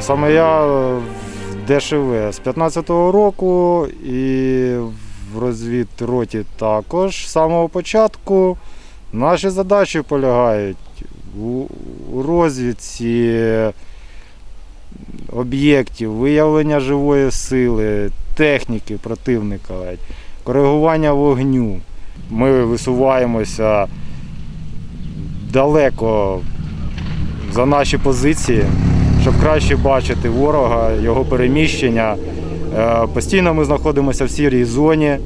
Саме я в ДШВ з 15-го року і в розвідроті також з самого початку. Наші задачі полягають у розвідці об'єктів, виявлення живої сили, техніки противника, коригування вогню. Ми висуваємося далеко за наші позиції, щоб краще бачити ворога, його переміщення. Е, Постійно ми знаходимося в сірій зоні,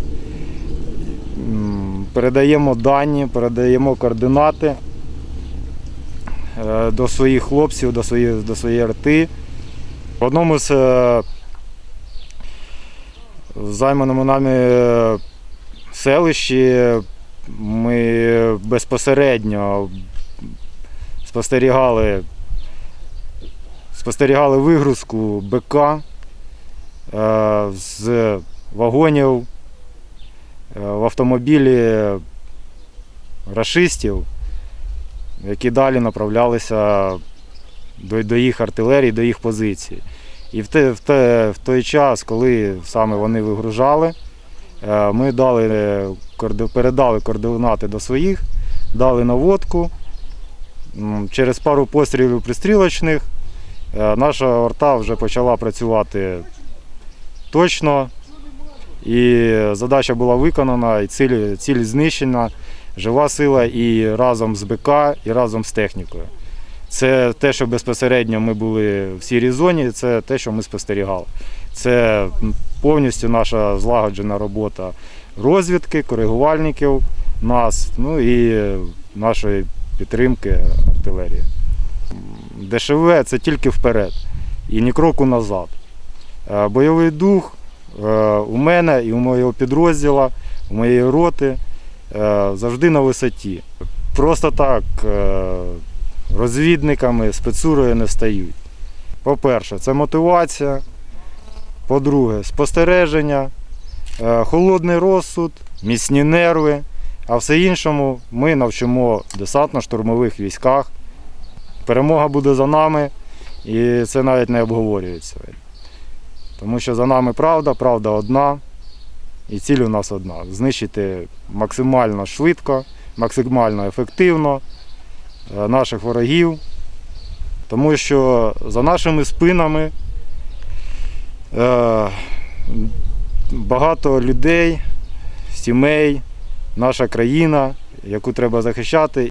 передаємо дані, передаємо координати е, до своїх хлопців, до своєї, до своєї рти. В одному з е, займаному нами селищі ми безпосередньо спостерігали, спостерігали вигрузку БК е, з вагонів е, в автомобілі рашистів, які далі направлялися до, їх артилерії, до їх позицій. І в, те, в, те, в той час, коли саме вони вигружали, е, ми дали, передали координати до своїх, дали наводку. Через пару пострілів пристрілочних наша орта вже почала працювати точно. І задача була виконана, і ціль, ціль знищена, жива сила і разом з БК, і разом з технікою. Це те, що безпосередньо ми були в сірій зоні, це те, що ми спостерігали. Це повністю наша злагоджена робота розвідки, коригувальників, нас, ну і нашої підтримки артилерії. ДШВ це тільки вперед і ні кроку назад. Е, Бойовий дух е, у мене і у моєго підрозділу, у моєї роти е, завжди на висоті. Просто так розвідниками, спецурою не стають. По-перше, це мотивація. По-друге, спостереження, холодний розсуд, міцні нерви. А все іншому ми навчимо десантно-штурмових військах. Перемога буде за нами, і це навіть не обговорюється. Тому що за нами правда, правда одна, і ціль у нас одна знищити максимально швидко, максимально ефективно е, наших ворогів. Тому що за нашими спинами е, багато людей, сімей, наша країна, яку треба захищати.